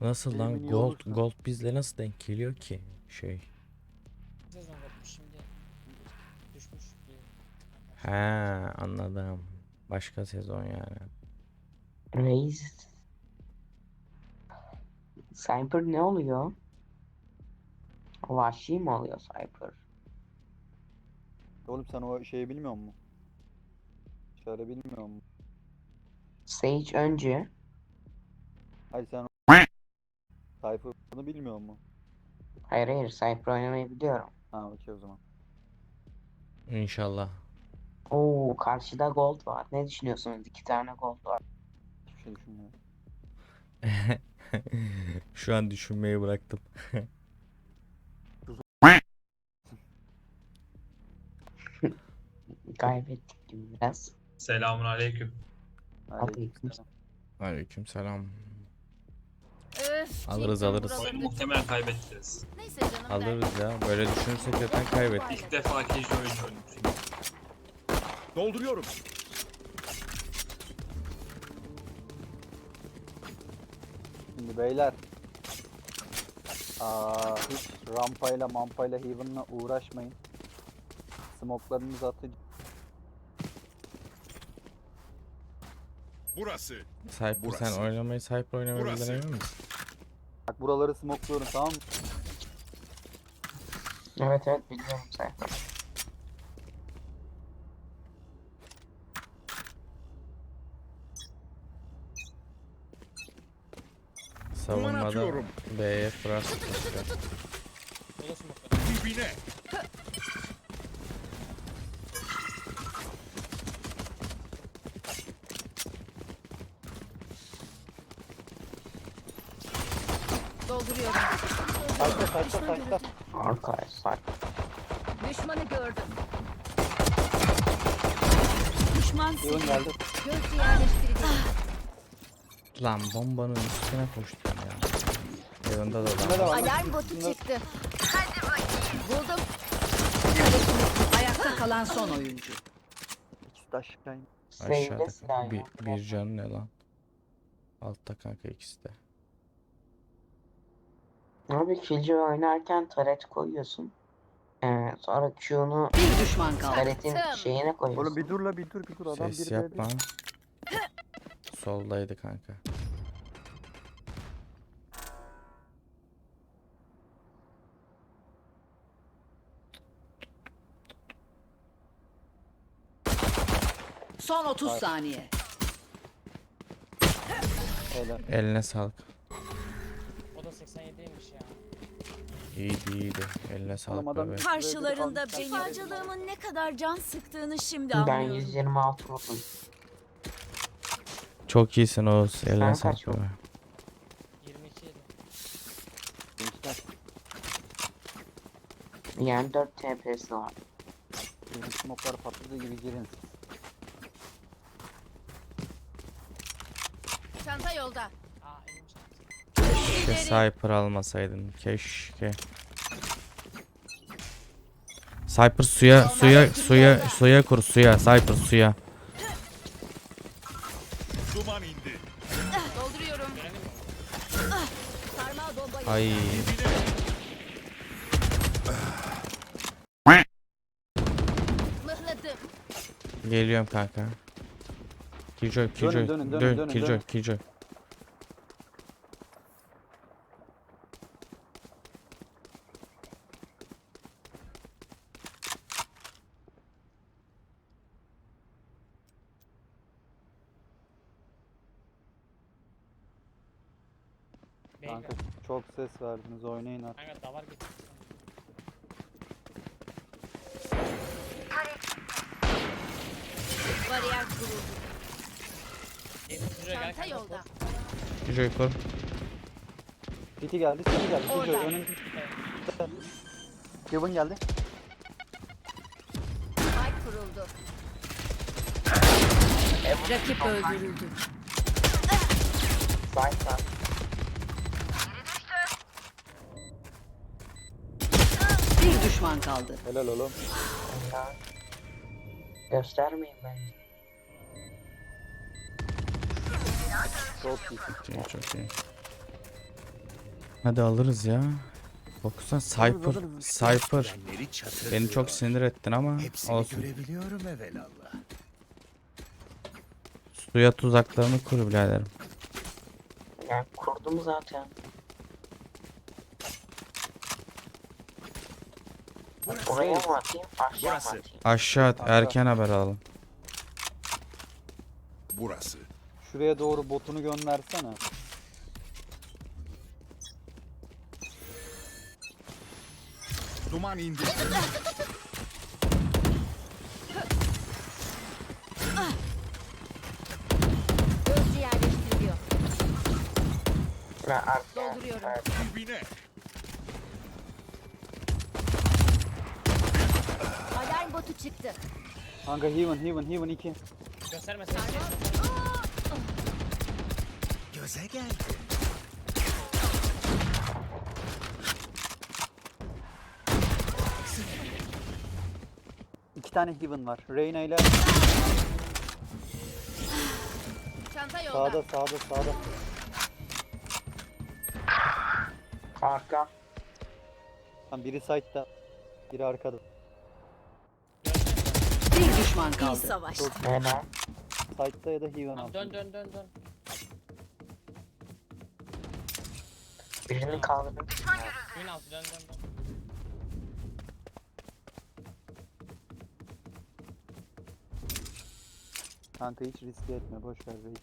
Nasıl lan gold olursa. gold bizle nasıl denk geliyor ki şey? Şimdi. Düşmüş diye. He anladım. Başka sezon yani. Reis. Cyber ne oluyor? Vahşi mi oluyor Cyber? Oğlum sen o şeyi bilmiyor musun? Şöyle bilmiyor musun? Sage önce. Hayır sen o... Cypher'ını bilmiyor musun? Hayır hayır Cyber oynamayı biliyorum. Ha okey o zaman. İnşallah. Oo karşıda gold var. Ne düşünüyorsunuz? İki tane gold var. Hiçbir şey düşünmüyorum. Şu an düşünmeyi bıraktım. Kaybettik gibi biraz. Selamun aleyküm. Aleyküm. Aleyküm selam. Alırız, alırız. Oyunu muhtemelen kaybettiniz. Neyse canım Alırız ya. Böyle düşünürsek zaten kaybettik. İlk defa keşke oyun oynadım. Dolduruyorum. Şimdi beyler. Aa, hiç rampayla mampayla heaven'la uğraşmayın. Smoke'larınızı atın. Burası. Cypher sen Burası. oynamayı Cypher oynamayı Burası. bilen emin misin? Bak buraları smokluyorum tamam mı? Evet evet biliyorum Cyber. Savunmada. B'ye da smoke'lar. Dibine. Taşla taşla taşla. Arkadaşlar. Düşmanı gördüm. Düşman Heaven geldi. Göz yerleştirildi. Lan bombanın üstüne koştum ya. Yanında da var. Alarm botu çıktı. Buldum. Ayakta kalan son oyuncu. İkisi de aşağı in. Save'de silah Aşağıda. Bir, bir canı ne lan? Altta kanka ikisi de. Abi Killjoy oynarken taret koyuyorsun. Ee, sonra Q'nu Bir düşman kaldı. taretin şeyine koyuyorsun. Oğlum bir dur la bir dur bir dur adam Ses bir yapma. Soldaydı kanka. Son 30 saniye. Eline sağlık. O da 87'ymiş ya. İyiydi iyiydi. Eline sağlık adam- bebeğim. Karşılarında Böyle bir benim kalmış. acılığımın ne kadar can sıktığını şimdi Ben anlıyorum. 126 vurdum. Çok iyisin Oğuz. Eline Sen sağlık kaç vurdun? bebeğim. 22 yedi. Gençler. Yani 4 TP'si var. Bizim smoke'lar patladığı gibi girin. Çanta yolda. Keşke Cypher almasaydın. Keşke. Cypher suya suya suya suya kur suya Cypher suya. Duman indi. Dolduruyorum. Sarmal. Ay Mıhladım. geliyorum kanka. Killjoy Killjoy dönün, dönün, dön dönün, Killjoy dönün. Killjoy. Beyler. Kanka ses verdiniz oynayın artık. Kanka davar getir. Bariyer kuruldu. Çanta yolda. Killjoy kur. City geldi, City geldi. Orada. City önünde. Heaven geldi. Spike kuruldu. Rakip öldürüldü. Zaten Bir düşman kaldı. Helal oğlum. ya. Göstermeyin bence. Çok iyi. Çok iyi, çok iyi. Hadi alırız ya. Fokuslan Cypher. Cypher. Beni çok sinir ettin ama Hepsini olsun. görebiliyorum evelallah. Suya tuzaklarını kur biraderim. Yani kurdum zaten. Oraya mı atayım? Aşağı mı Burası. atayım? Aşağı at, erken haber alalım. Burası. Şuraya doğru botunu göndersene. Duman indi. Gözcü yerleştiriliyor. Ve arkaya. Dolduruyorum. Evet. Dibine. Alarm botu çıktı. Kanka Heaven Heaven Heaven 2. Gösterme seni. Göze geldi. İki tane Heaven var. Reyna ile Çanta yolda. sağda sağda sağda. Arka. Tam biri side'da. Biri arkada. Düşman İyi kaldı. savaş. Helal. Side'da ya da Heaven Tamam, dön dön dön dön. Birini kaldırdım. Suyun altı dön dön dön. Kanka hiç riske etme. Boş ver Rey.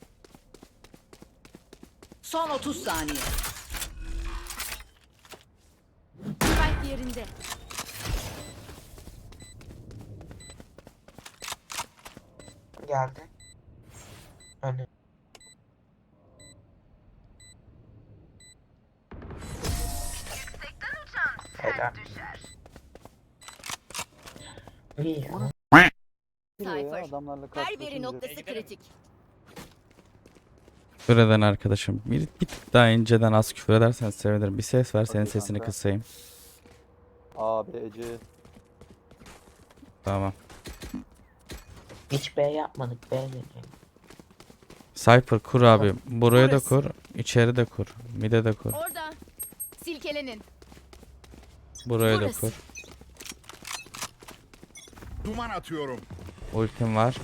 Son 30 saniye. Spike yerinde. Geldi. Önü. Helal. İyi ya. Giriyor ya Cypher. adamlarla Her biri noktası kritik. Küfür eden arkadaşım. Bir, bir tık daha inceden az küfür edersen sevinirim. Bir ses ver senin sesini kısayım. A, B, C. Tamam. Hiç B yapmadık. B dedim. Cypher kur abi. Buraya da kur. içeri de kur. Mide de kur. Orada. Silkelenin. Buraya da Burası. kur. Duman atıyorum. Ultim var.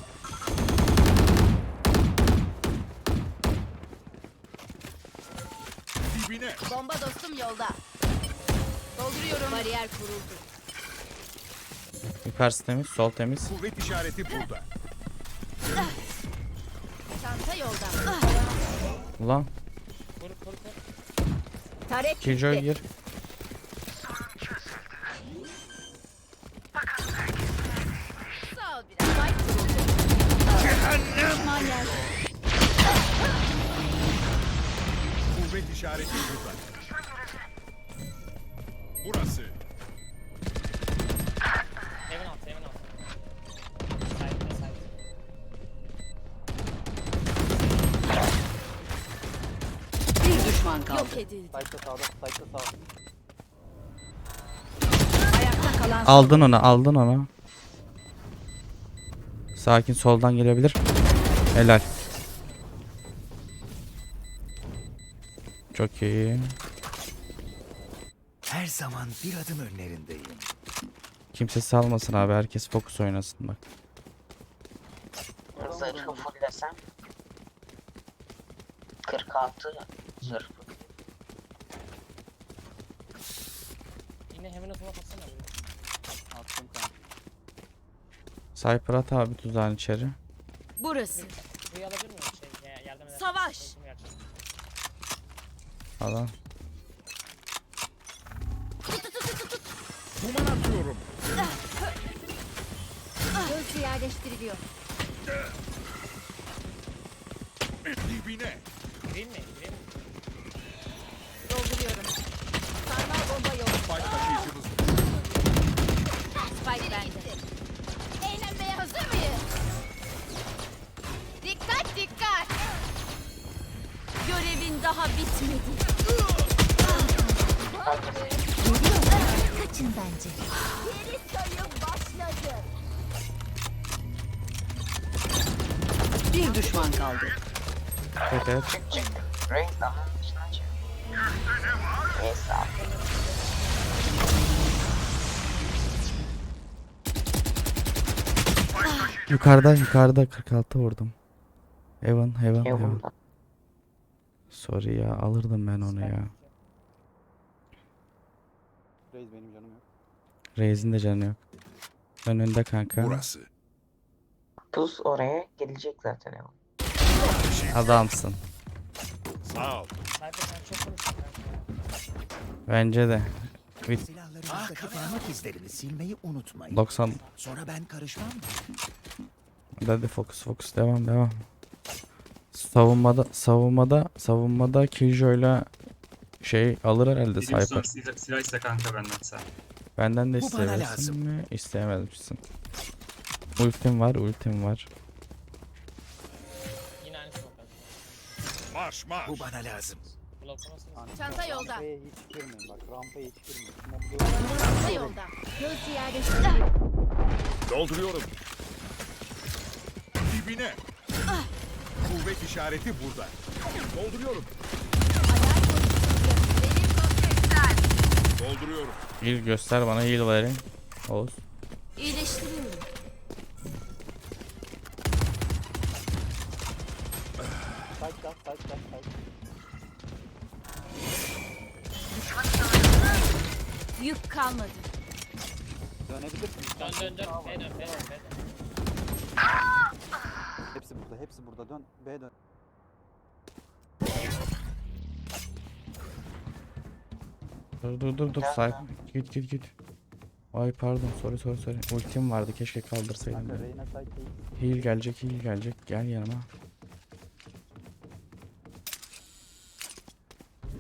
Dibine. Bomba dostum yolda. Dolduruyorum. Bariyer kuruldu. Yukarısı temiz. Sol temiz. Kuvvet işareti burada. Çanta yolda. Ulan. Taret Killjoy gitti. gir. Sağ ol biraz. Spike kuruldu. Düşman yerde. Kuvvet işareti burada. Burası. Yok edildi. Side'da sağda. Side'da sağda. Ayakta kalan son Aldın onu. Aldın onu. Sakin soldan gelebilir. Helal. Çok iyi. Her zaman bir adım önlerindeyim. Kimse salmasın abi. Herkes fokus oynasın bak. Zırhı fullesem. 46 zırh. Yine heaven'a smoke atsana. bir. Attım kanka. Cypher at abi tuzağın içeri. Burası. Burayı alabilir miyim? Şey, ya- yardım eder. Savaş. Falan. Duman atıyorum. Gözcü yerleştiriliyor. Dibine. Gireyim mi? Gireyim mi? Spike taşıyıcımız. Spike bende. Eğlenmeye hazır mıyız? Dikkat dikkat. Görevin daha bitmedi. Kaçın bence. Geri sayım başladı. bir düşman kaldı. Evet. Çık çık. Rain daha dışına çık. Neyse abi. Yukarıda yukarıda 46 vurdum. Heaven heaven heaven. Heaven'da. Sorry ya alırdım ben onu ya. Reis benim canım yok. Raze'in de canı yok. Önünde kanka. Burası. Pus oraya gelecek zaten Heaven. Adamsın. Sağ ol. Sniper sen çok konuştun kanka. Bence de. Silahlarınızdaki parmak izlerini silmeyi unutmayın. 90 Sonra ben karışmam. Hadi fokus fokus devam devam. Savunmada savunmada savunmada Killjoy'la şey alır herhalde Benim Cypher. silah, silah iste kanka benden sen. Benden de Bu bana lazım. mi? İsteyemezmişsin. Ultim var, ultim var. Yine aynı smoke. Marş marş. Bu bana lazım. Bloklamasınız. Kanka, Çanta yolda. Rampaya hiç girmeyin bak. Rampaya hiç girmeyin. Smoke'lu Çanta yolda. Göz yerleştir. Dolduruyorum. Dibine. Kuvvet işareti burada. Dolduruyorum. Dolduruyorum. Heal göster bana heal verin. Oğuz. İyileştiriyorum. Yük kalmadı. Dönebilirsin. Dön dön dön. B dön B dön B dön. Hepsi burada. Hepsi burada. Dön. B dön. Dur dur dur dur. Cypher. Git git git. Ay pardon sorry sorry sorry. Ultim vardı keşke kaldırsaydım. Kanka beni. Reyna side değil. Heal gelecek heal gelecek. Gel yanıma.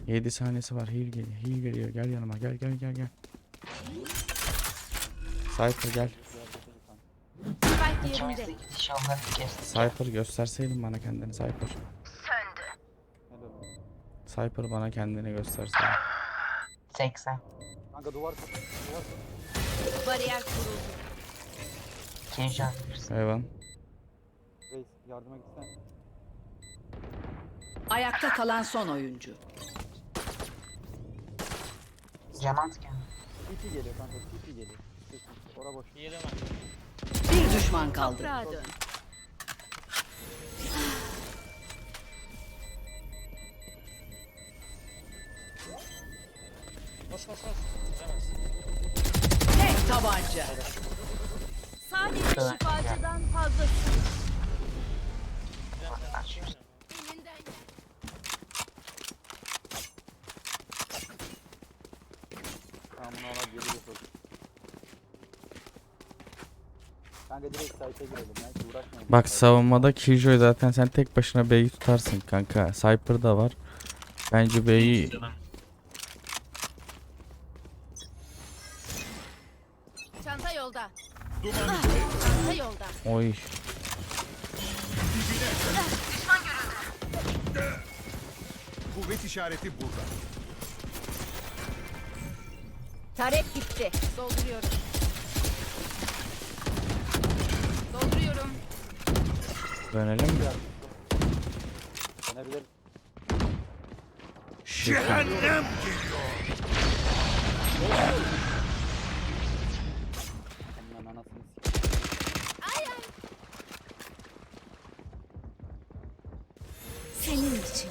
7 saniyesi var. Heal geliyor. Heal geliyor. Gel yanıma. Gel gel gel gel. Cypher gel. Spike yerinde. Cypher gösterseydin bana kendini Cypher. Olsun. Cypher bana kendini gösterse. 80. Kanka duvar. Duvar. Bariyer kuruldu. Bilirsin. Evan. Reis yardıma gitsen. Ayakta kalan son oyuncu. Yaman gel. TP geliyor kanka. TP geliyor. Ora boş. Heal'im var. Bir düşman kaldı. Toprağa dön. Koş koş koş. Bitiremez. Tek tabanca. Sadece şifacıdan fazlası. Aç. Elinden gel. Tamam bunu alalım. Geri götür. Kanka direkt site'e girelim ya. Hiç uğraşmayalım. Bak savunmada Killjoy zaten sen tek başına B'yi tutarsın kanka. Cypher da var. Bence B'yi. Çanta yolda. Çanta yolda. oy. kuvvet işareti burada. Tarek gitti. Dolduruyorum. Dönelim mi? Dönebilir. Shit. Cehennem s***. Senin için.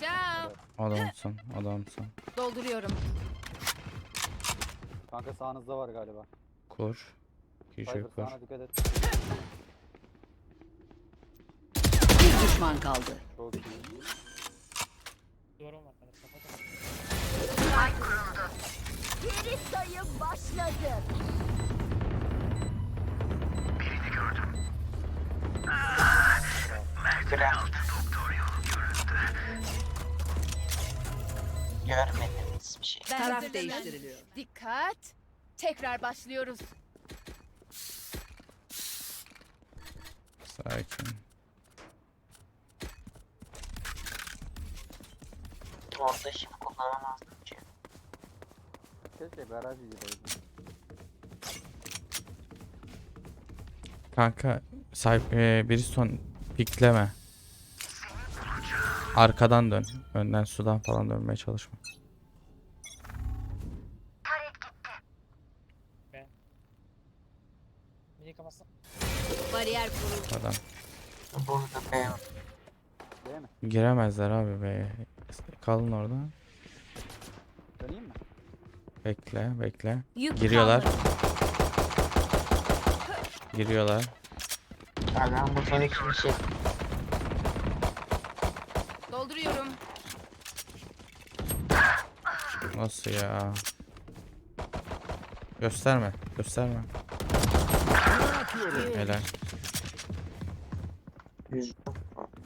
Ciao. Adamsın adamsın. Dolduruyorum. Kanka sağınızda var galiba. Killjoy Cypher kur. sağına dikkat et. Bir düşman kaldı. Çok iyi. Duvarım var. Hadi kapat. Geri sayım başladı. Görmediniz bir şey. Taraf değiştiriliyor. Dikkat. Tekrar başlıyoruz. Sakin. Orada shift kullanamazdım ki. Keşke garaj gideydi. Kanka Cypher e, Bridgestone Pikleme. Arkadan dön. Önden sudan falan dönmeye çalışma. Kafası. Bariyer kuruldu. Adam. Burada B Değil mi? Giremezler abi be. Kalın orada. Döneyim mi? Bekle, bekle. Yük Giriyorlar. kalmadı. Giriyorlar. Adam bu son iki şey. Dolduruyorum. Nasıl ya? Gösterme, gösterme. Helal. Yüzde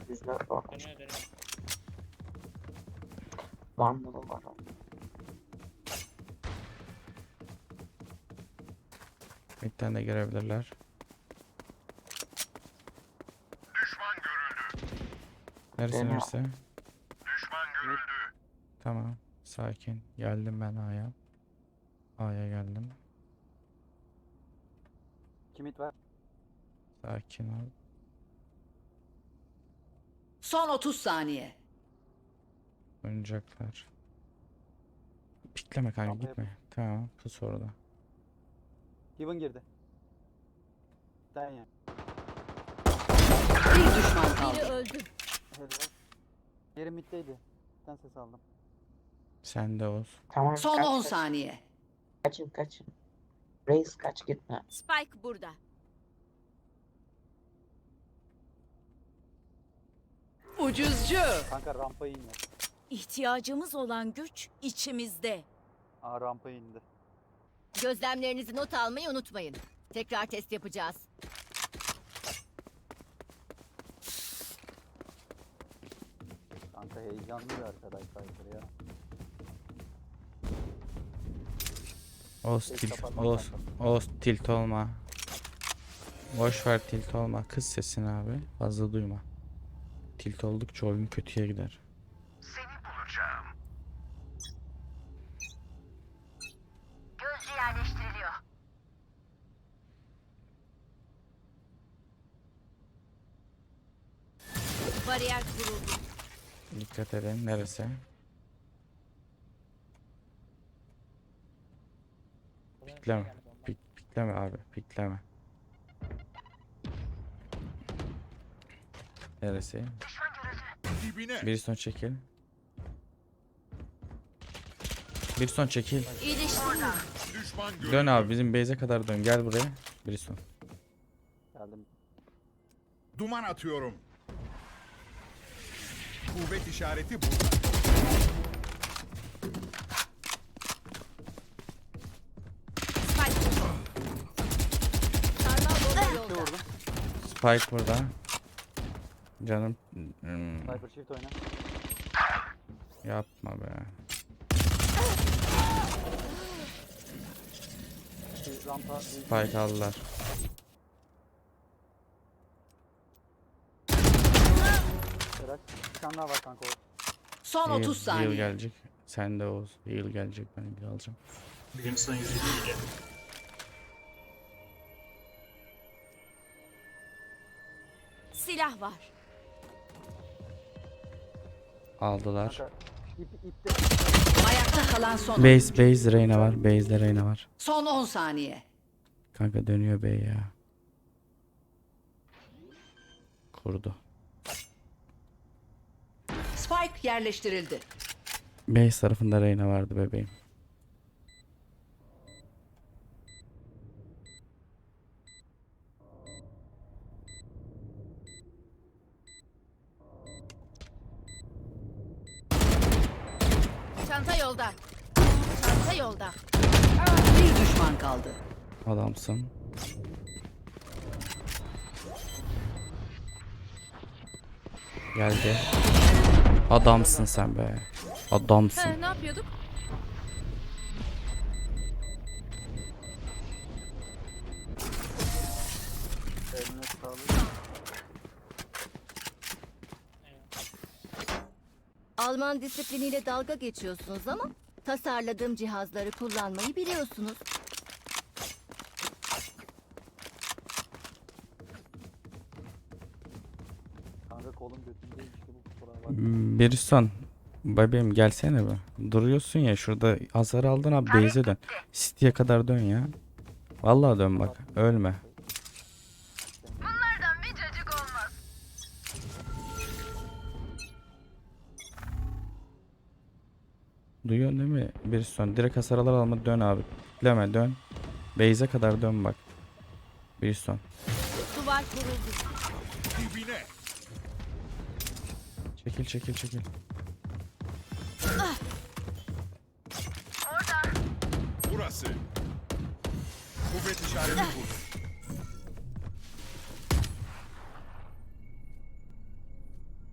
yüzde. Dönüyor dönüyor. Vandalı var. Midden de girebilirler. Neresi Dönüyor. neresi? Tamam. Sakin. Geldim ben A'ya. A'ya geldim. Kimit var. Sakin ol. Son 30 saniye. Oynayacaklar. Pikleme kanka Tamam, gitme. Tamam. Pus orada. Heaven girdi. Sen ya. Bir düşman Biri kaldı. öldü. Helal. Yeri middeydi. Sen ses aldım. Sen de Oğuz. Tamam. Son kaç, 10 kaç. saniye. Kaçın kaçın. Reis kaç gitme. Spike burada. Ucuzcu. Kanka rampa indi. İhtiyacımız olan güç içimizde. Aa rampa indi. Gözlemlerinizi not almayı unutmayın. Tekrar test yapacağız. Kanka heyecanlı bir arkadaş Cypher ya. Tek tilt. kanka. Oğuz tilt olma. Boş ver tilt olma. Kız sesini abi. Fazla duyma. Tilt oldukça oyun kötüye gider. Bariyer kuruldu. Dikkat edin. Neresi? Pikleme. Pik, pikleme abi. Pikleme. Neresi? Dibine. Bir son çekil. Bir son çekil. İyileştirme. Düşman görüldü. Dön abi bizim base'e kadar dön. Gel buraya. Bir son. Geldim. Duman atıyorum. Kuvvet işareti burada. Spike. Vurdum. Spike burada. Canım. Hmm, Cypher shift oyna. yapma be. Bir rampa. bir- Spike aldılar. Bir tane daha var kanka o. Son Heal, 30 heal saniye. gelecek. Sen de Oğuz. Heal gelecek. Ben heal alacağım. Benim sana 150 ile. Silah var. Aldılar. Ayakta kalan son. Base, base Reyna var. Base'de Reyna var. Son 10 saniye. Kanka dönüyor bey ya. Kurdu. Spike yerleştirildi. Base tarafında Reyna vardı bebeğim. Çanta yolda. Çanta yolda. Bir düşman kaldı. Adamsın. Geldi. Adamsın sen be. Adamsın. ne yapıyorduk? Alman disipliniyle dalga geçiyorsunuz ama tasarladığım cihazları kullanmayı biliyorsunuz. Kolum ki bu kusura bak. Bir son. Bebeğim gelsene be. Duruyorsun ya şurada hasar aldın abi base'e dön. City'ye kadar dön ya. Vallahi dön bak. Ölme. Duyuyorsun değil mi? Bir son. Direkt hasar alır alma dön abi. Deme dön. Base'e kadar dön bak. Bir son. Duvar kuruldu. Dibine. Çekil çekil çekil. Burası. Kuvvet işareti burada.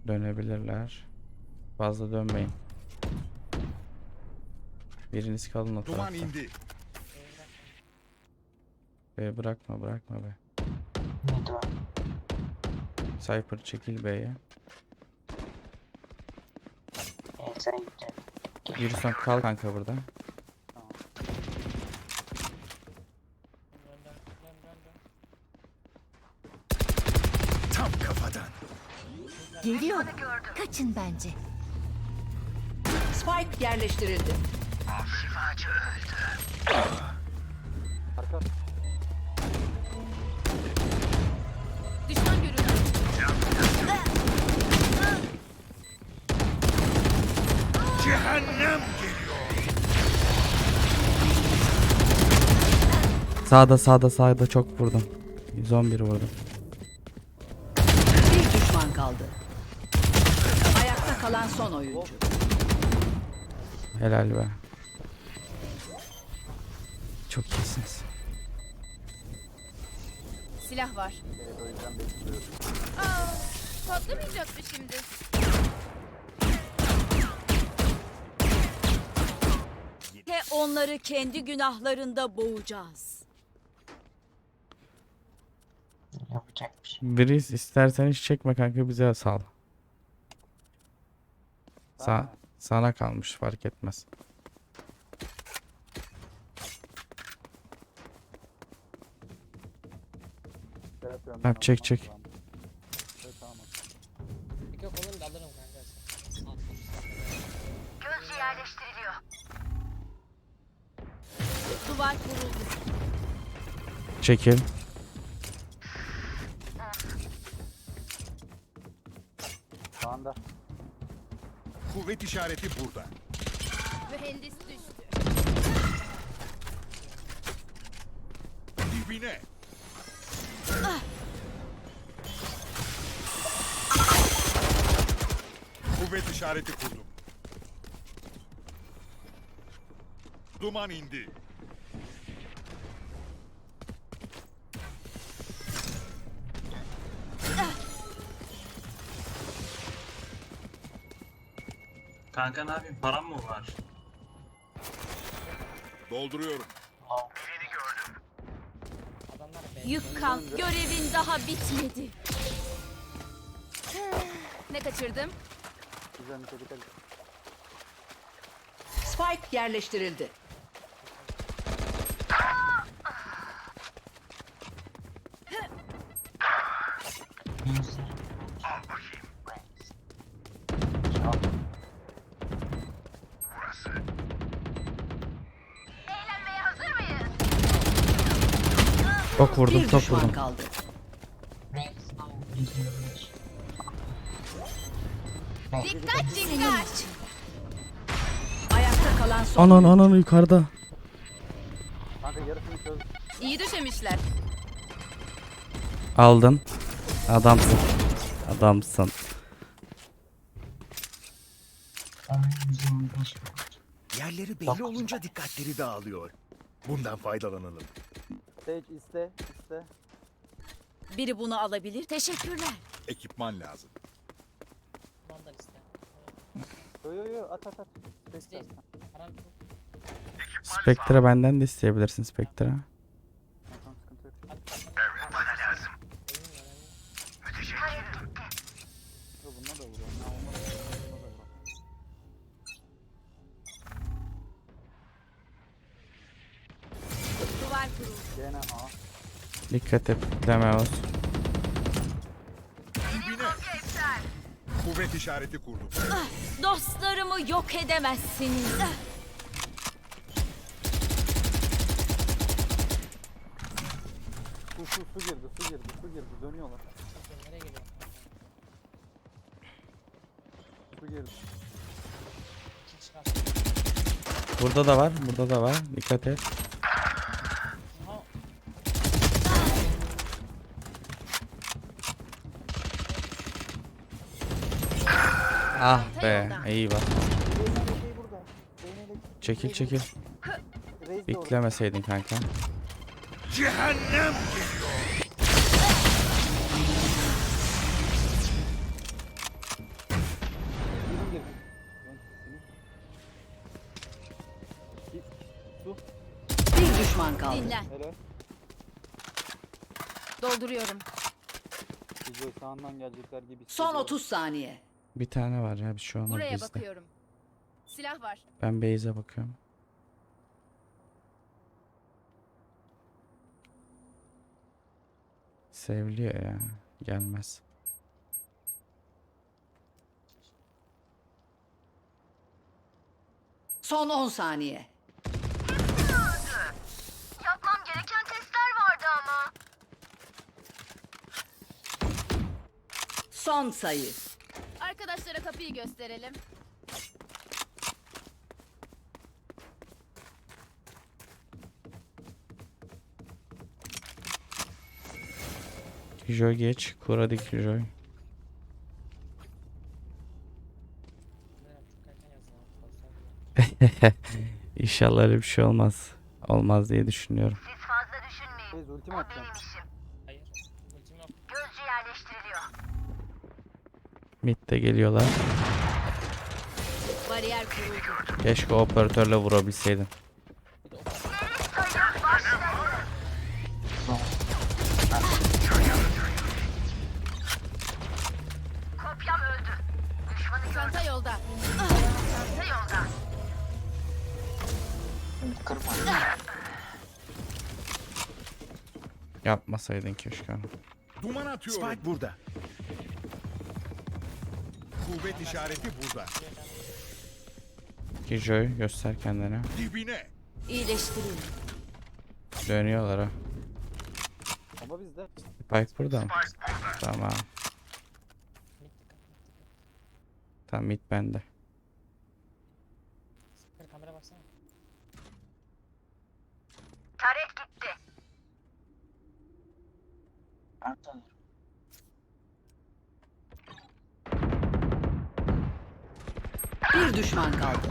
Dönebilirler. Fazla dönmeyin. Biriniz kalın o Duman tarafta. indi. Be bırakma bırakma be. Cypher çekil B'ye. Yürüsen kal kanka burada. Tam kafadan. Geliyor. Kaçın bence. Spike yerleştirildi. Arka. Düşman görüldü. Cehennem geliyor. Sağda sağda sağda çok vurdum. 111 vurdum. Bir düşman kaldı. Ayakta kalan son oyuncu. Helal be. Çok iyisiniz. Silah var. Evet o yüzden bekliyorum. Patlamayacak mı şimdi? Ve onları kendi günahlarında boğacağız. Yapacak bir şey. Breeze istersen hiç çekme kanka bize sal. Sa sana kalmış fark etmez. Ben, çek, çek. Yok da alırım kanka. Al. Duvar kuruldu. Çekil. İşareti kurdum. Duman indi. Kanka ne yapayım param mı var? Dolduruyorum. Adamlar be. Yük kalk, görevin daha bitmedi. Ne kaçırdım? Güzel bir dikkat et. Spike yerleştirildi. Çok vurdum Bir çok düşman vurdum. kaldı. Dikkat dikkat. Ayakta kalan son Anan anan yukarıda. Kanka yarısını çöz. İyi döşemişler. Aldın. Adamsın. Adamsın. Yerleri belli olunca dikkatleri dağılıyor. Bundan faydalanalım. Sage iste. iste. Biri bunu alabilir. Teşekkürler. Ekipman lazım. Yo yo yo at at at. Spectre benden de isteyebilirsin Spectre. Tamam. Sıkıntı yok. Yo, Kuvvet işareti kurdum. Dostlarımı yok edemezsiniz. Su su su girdi su girdi su girdi dönüyorlar. Nereye geliyor? Su girdi. İki çıkar. Burada da var. Burada da var. Dikkat et. Ah be. Zeynep Çekil çekil. Beklemeseydin kanka. Cehennem. Bir düşman kaldı. Dinlen. Helal. Dolduruyorum. Bize sağından gelecekler gibi. Son hissediyorum. 30 saniye. Bir tane var ya bir şey olmaz Buraya bizde. bakıyorum. Silah var. Ben Beyze bakıyorum. Seviliyor ya. Gelmez. Son 10 saniye. Yapmam gereken testler vardı ama. Son sayı. Arkadaşlara kapıyı gösterelim. Joy geç. Kuradik Joy. Nereye çok erken yazdın abi. Fazla bile. İnşallah öyle bir şey olmaz. Olmaz diye düşünüyorum. Reis ultim atacağım. Hayır. Ultim yok. Mid'de geliyorlar. Bariyer kuruldu. Keşke operatörle vurabilseydim. De. Yapmasaydın keşke. Duman atıyorum. Spike burada. Kuvvet işareti burada. Ki Joy göster kendini. Dibine. İyileştirin. Dönüyorlar ha. Ama bizde. Spike burada mı? Tamam. Tamam mid bende. Kamera baksana. Ben tanıyorum. Bir düşman kaldı.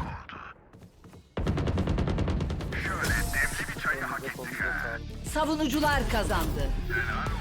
Savunucular kazandı. Enti.